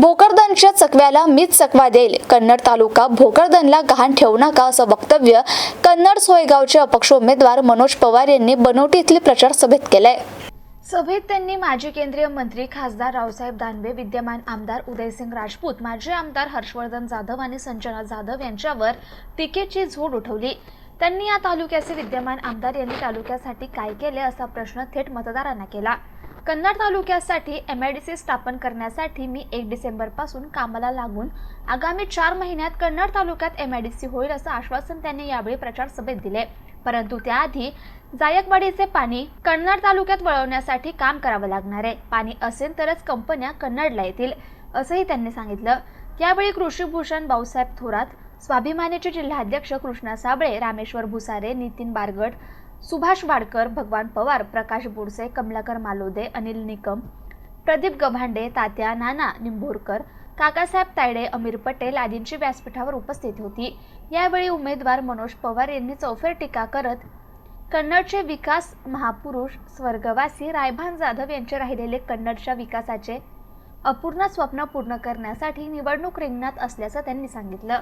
भोकरदनच्या चकव्याला मीच चकवा देईल. कन्नड तालुका भोकरदनला गहाण ठेवू नका असं वक्तव्य कन्नड सोयगावचे अपक्ष उमेदवार मनोज पवार यांनी बनवटीतील प्रचार सभेत केलंय. सभेत त्यांनी माजी केंद्रीय मंत्री खासदार रावसाहेब दानवे विद्यमान आमदार उदयसिंग राजपूत माजी आमदार हर्षवर्धन जाधव आणि संजना जाधव यांच्यावर टीकेची झोड उठवली. त्यांनी या तालुक्याचे विद्यमान आमदार यांनी तालुक्यासाठी काय केले असा प्रश्न थेट मतदारांना केला. कन्नड तालुक्यासाठी एम आय डी सी स्थापन करण्यासाठी मी एक डिसेंबरपासून कामाला लागून आगामी चार महिन्यात कन्नड तालुक्यात एम आय डी सी होईल असं आश्वासन त्यांनी यावेळी प्रचार सभेत दिले. परंतु त्याआधी जायकवाडीचे पाणी कन्नड तालुक्यात वळवण्यासाठी काम करावं लागणार आहे. पाणी असेल तरच कंपन्या कन्नडला येतील असंही त्यांनी सांगितलं. यावेळी कृषीभूषण भाऊसाहेब थोरात स्वाभिमानीचे जिल्हाध्यक्ष कृष्णा साबळे रामेश्वर भुसारे नितीन बारगड सुभाष वाडकर भगवान पवार प्रकाश बोडसे कमलाकर मालोदे अनिल निकम प्रदीप गव्हांडे तात्या नाना निंभोरकर काकासाहेब तायडे अमीर पटेल आदींची व्यासपीठावर उपस्थित होती. यावेळी उमेदवार मनोज पवार यांनी चौफेर टीका करत कन्नडचे विकास महापुरुष स्वर्गवासी रायभान जाधव यांचे राहिलेले कन्नडच्या विकासाचे अपूर्ण स्वप्न पूर्ण करण्यासाठी निवडणूक रिंगणात असल्याचं त्यांनी सांगितलं.